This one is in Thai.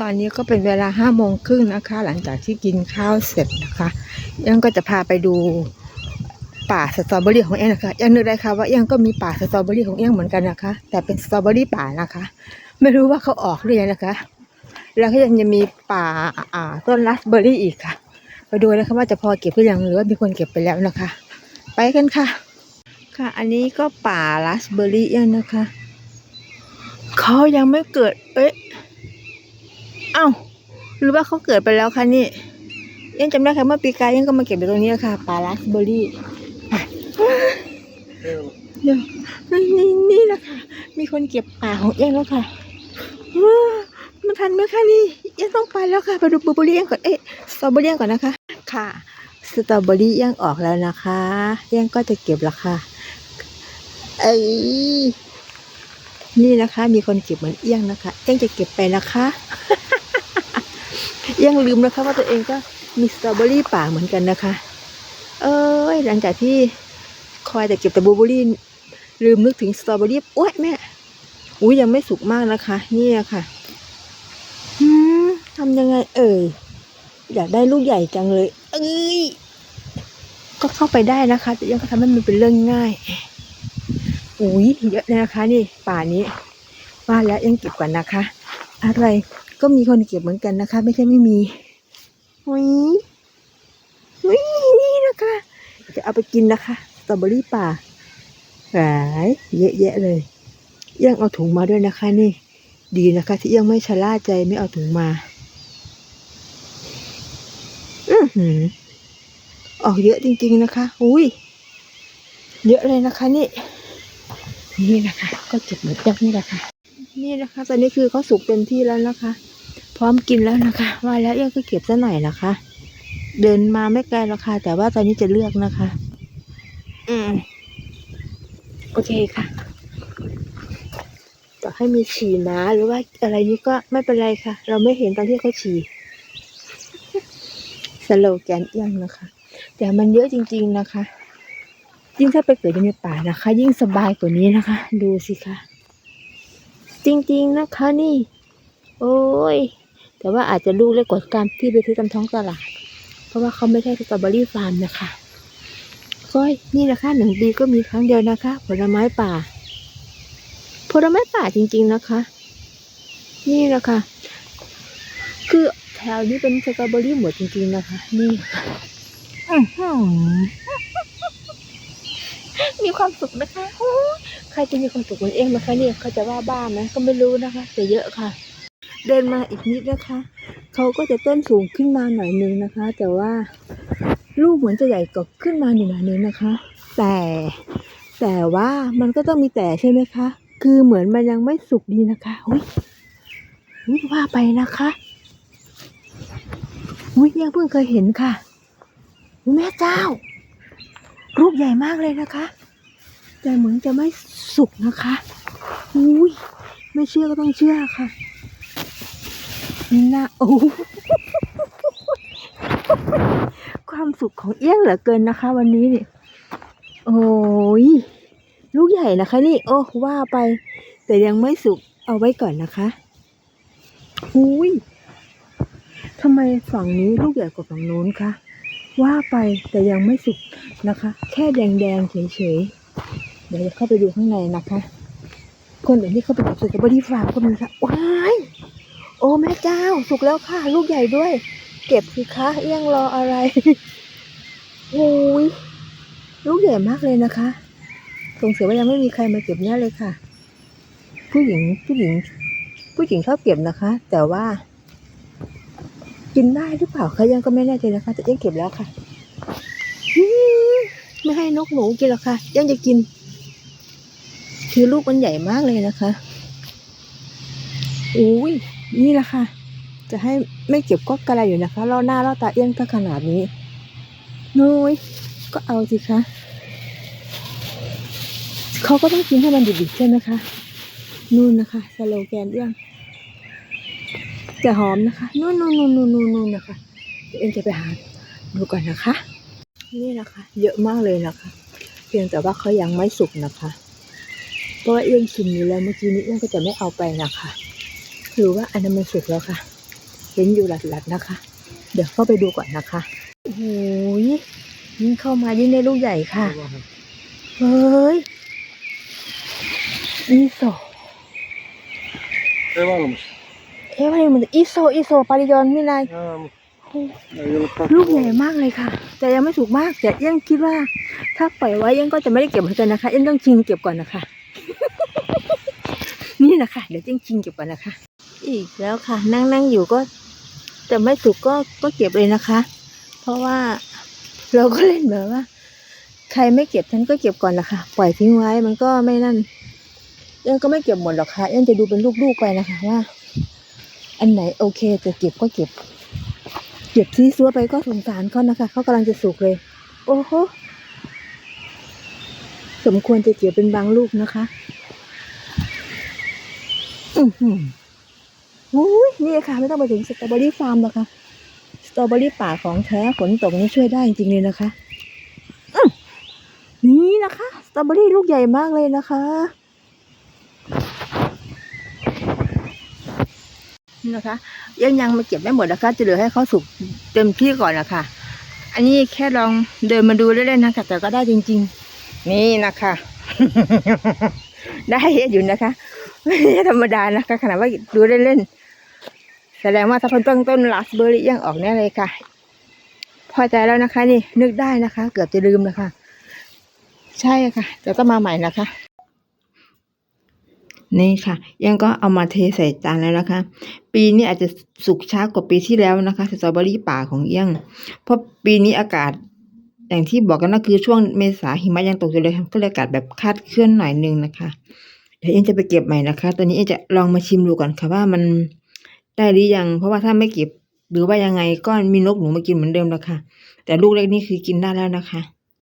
ตอนนี้ก็เป็นเวลาห้าโมงครึ่งนะคะ หลังจากที่กินข้าวเสร็จนะคะยังก็จะพาไปดูป่าสตรอเบอรี่ของเองนะคะยังนึกได้ค่ะว่าเองก็มีป่าสตรอเบอรี่ของเองเหมือนกันนะคะ แต่เป็นสตรอเบอรี่ป่านะคะ ไม่รู้ว่าเขาออกหรือยังนะคะ แล้วก็ยังจะมีป่าอ่าต้นราสเบอรี่อีกค่ะ ไปดูนะคะว่าจะพอเก็บหรือยังหรือว่ามีคนเก็บไปแล้วนะคะ ไปกันค่ะ ค่ะ อันนี้ก็ป่าราสเบอรี่ยังนะคะเขายังไม่เกิด เอ๊ะ อ้าหรือว่าเขาเกิดไปแล้วคะนี่ยังจำได้ค่ะเมื่อปีกายยังก็มาเก็บอยู่ตรงนี้ค่ะป่าราสเบอร์รี่เดี๋ยวนี่นี่นี่แหละค่ะ มีคนเก็บป่าของเองแล้วค่ะว้ามันทันไหมคะนี่ยังต้องไปแล้วค่ะไปดูบลูเบอร์รี่ก่อนเอ๊ะสตรอเบอร์รี่ก่อนนะคะ ค่ะสตรอเบอรี่ยังออกแล้วนะคะยังก็จะเก็บแล้วค่ะเอ้ยนี่นะคะ มีคนเก็บเหมือนเอี้ยงนะคะเอี้ยงจะเก็บไปนะคะเอี้ ยังลืมนะคะว่าตัวเองก็มีสตรอเบอรี่ป่าเหมือนกันนะคะ เอ้ยหลังจากที่คอยแต่เก็บแต่บลูเบอรี่ลืมนึกถึงสตรอเบอรี่โอ้ยแม่อุ้ยยังไม่สุกมากนะคะนี่ค่ะอืมทำยังไง เอ่ยอยากได้ลูกใหญ่จังเลย เอ้ยก็เข้าไปได้นะคะ แต่ยังทำให้มันเป็นเรื่องง่ายอุ้ยเยอะเลยนะคะ นี่ป่านี้ว่าแล้วยังเก็บก่อนนะคะ อะไร ก็มีคนเก็บเหมือนกันนะคะ ไม่ใช่ไม่มีอุ้ยอุ้ยนี่นะคะ จะเอาไปกินนะคะสตรอเบอรี่ป่าหายเยอะแยะเลยยังเอาถุงมาด้วยนะคะ นี่ ดีนะคะ ที่ยังไม่ชะล่าใจไม่เอาถุงมา อือหือออกเยอะจริงๆนะคะ อุ้ย เยอะเลยนะคะนี่ นี่นะคะ ก็เก็บเหมือนกันนี่แหละค่ะ นี่นะคะ ตอนนี้คือเขาสุกเต็มที่แล้วนะคะ พร้อมกินแล้วนะคะว่าแล้วยังก็เก็บซะหน่อยนะคะ เดินมาไม่ไกลหรอกค่ะ แต่ว่าตอนนี้จะเลือกนะคะ อืมโอเคค่ะต่อให้มีฉี่หมาหรือว่าอะไรนี้ก็ไม่เป็นไรค่ะ เราไม่เห็นตอนที่เขาฉี่สโลแกนเอี้ยงนะคะ แต่มันเยอะจริง ๆนะคะ ยิ่งถ้าไปเกิดอยู่ในป่านะคะ ยิ่งสบายกว่านี้นะคะ ดูสิคะจริง ๆนะคะนี่ โอ้ย แต่ว่าอาจจะลูกเล็กกว่าการที่ไปซื้อตามท้องตลาด เพราะว่าเขาไม่ใช่สตรอเบอรี่ฟาร์มนะคะก้อยนี่นะคะหนึ่งปีก็มีครั้งเดียวนะคะ ผลไม้ป่า ผลไม้ป่าจริง ๆนะคะ นี่แหละค่ะ คือแถวนี้เป็นสตรอเบอรี่หมดจริงๆนะคะ นี่มีความสุขนะคะ ใครจะมีความสุขเหมือนเองไหมคะเนี่ยเขาจะว่าบ้าไหมก็ไม่รู้นะคะ แต่เยอะค่ะ เดินมาอีกนิดนะคะเขาก็จะต้นสูงขึ้นมาหน่อยนึงนะคะ แต่ว่าลูกเหมือนจะใหญ่กว่าขึ้นมาหน่อยนึงนะคะ แต่แต่ว่ามันก็ต้องมีแต่ใช่ไหมคะ คือเหมือนมันยังไม่สุกดีนะคะอุ้ยอุ้ยว่าไปนะคะอุ้ยยังเพิ่งเคยเห็นค่ะแม่เจ้าลูกใหญ่มากเลยนะคะ แต่เหมือนจะไม่สุกนะคะอุ้ยไม่เชื่อก็ต้องเชื่อค่ะ น่าโอ้ความสุขของเอี้ยงเหลือเกินนะคะ วันนี้นี่โอ้ยลูกใหญ่นะคะ นี่ โอ้ว่าไป แต่ยังไม่สุกเอาไว้ก่อนนะคะอุ้ยทำไมฝั่งนี้ลูกใหญ่กว่าฝั่งโน้นคะว่าไปแต่ยังไม่สุกนะคะ แค่แดงๆเฉยๆเดี๋ยวจะเข้าไปดูข้างในนะคะ คนอื่นที่เข้าไปกับสตรอเบอรี่ฟาร์ก็มีค่ะว้าย โอ้แม่เจ้า สุกแล้วค่ะ ลูกใหญ่ด้วย เก็บสิคะเอี้ยงรออะไรโอ้ยลูกใหญ่มากเลยนะคะสงสัยว่ายังไม่มีใครมาเก็บเนี่ยเลยค่ะ ผู้หญิงผู้หญิง ผู้หญิงชอบเก็บนะคะ แต่ว่า กินได้หรือเปล่าคะยังก็ไม่แน่ใจนะคะแต่ยังเก็บแล้วค่ะไม่ให้นกหนูกินหรอกค่ะ ยังจะกิน คือลูกมันใหญ่มากเลยนะคะอุ้ย นี่แหละค่ะ จะให้ไม่เก็บก็กระไรอยู่นะคะล่อหน้าล่อตาเอี้ยงถ้าขนาดนี้นุ้ยก็เอาสิคะเขาก็ต้องกินให้มันดิบๆใช่ไหมคะนู่นนะคะสโลแกนเอี้ยงจะหอมนะคะนู่นนู่นนู่นนู่นนู่นนะคะเดี๋ยวเอ็นจะไปหาดูก่อนนะคะ นี่นะคะ เยอะมากเลยนะคะ เพียงแต่ว่าเขายังไม่สุกนะคะ เพราะว่าเอี้ยงชิมอยู่แล้วเมื่อกี้นี้เอี้ยงก็จะไม่เอาไปนะคะ ถือว่าอันนั้นมันสุกแล้วค่ะ เห็นอยู่หลัดๆนะคะ เดี๋ยวเข้าไปดูก่อนนะคะโอ้โหยิ่งเข้ามายิ่งได้ลูกใหญ่ค่ะเฮ้ยอีโซ Evo olmuş. เอ๊ะว่ามันอีโซอีโซปาริยอนมินาย Ha, yıllık ลูกใหญ่มากเลยค่ะ แต่ยังไม่สุกมากแต่ยังคิดว่า ถ้าปล่อยไว้ยังก็จะไม่ได้เก็บเหมือนกันนะคะยังต้องชิงเก็บก่อนนะคะ นี่นะคะ เดี๋ยวยังชิงเก็บก่อนนะคะ อีกแล้วค่ะ นั่งนั่งอยู่ก็แต่ไม่สุกก็ก็เก็บเลยนะคะ เพราะว่าเราก็เล่นแบบว่า ใครไม่เก็บฉันก็เก็บก่อนนะคะปล่อยทิ้งไว้มันก็ไม่นั่นยังก็ไม่เก็บหมดหรอกค่ะยังจะดูเป็นลูกๆไปนะคะว่า อันไหนโอเคจะเก็บก็เก็บ เก็บซีซัวไปก็สงสารเขานะคะเขากำลังจะสุกเลย โอ้โหสมควรจะเก็บเป็นบางลูกนะคะ อือหือ อุ้ยนี่ค่ะ ไม่ต้องไปถึงสตรอเบอรี่ฟาร์มหรอกค่ะ สตรอเบอรี่ป่าของแท้ฝนตกนี่ช่วยได้จริงๆเลยนะคะนี่นะคะ สตรอเบอรี่ลูกใหญ่มากเลยนะคะนี่นะคะ ยังยังมาเก็บไม่หมดนะคะ จะเหลือให้เขาสุกเต็มที่ก่อนนะคะอันนี้แค่ลองเดินมาดูเล่นๆนะคะแต่ก็ได้จริง ๆ นี่นะคะ ได้เยอะอยู่นะคะไม่ธรรมดานะคะขนาดว่าดูเล่นๆ แสดงว่าถ้าคนต้นต้นลาสเบอร์รี่ยังออกแน่เลยค่ะ พอใจแล้วนะคะ นี่นึกได้นะคะ เกือบจะลืมนะคะ ใช่ค่ะแต่ก็มาใหม่นะคะ นี่ค่ะ ยังก็เอามาเทใส่จานแล้วนะคะ ปีนี้อาจจะสุกช้ากว่าปีที่แล้วนะคะสตรอเบอรี่ป่าของเอี้ยง เพราะปีนี้อากาศอย่างที่บอกกันก็คือช่วงเมษาหิมะยังตกอยู่เลยก็เลยอากาศแบบคาดเคลื่อนหน่อยนึงนะคะ เดี๋ยวเอ็นจะไปเก็บใหม่นะคะ ตอนนี้เอ็นจะลองมาชิมดูก่อนค่ะว่ามัน ได้หรือยัง เพราะว่าถ้าไม่เก็บหรือว่ายังไงก็มีนกหนูมากินเหมือนเดิมแล้วค่ะ แต่ลูกเล็กนี่คือกินได้แล้วนะคะ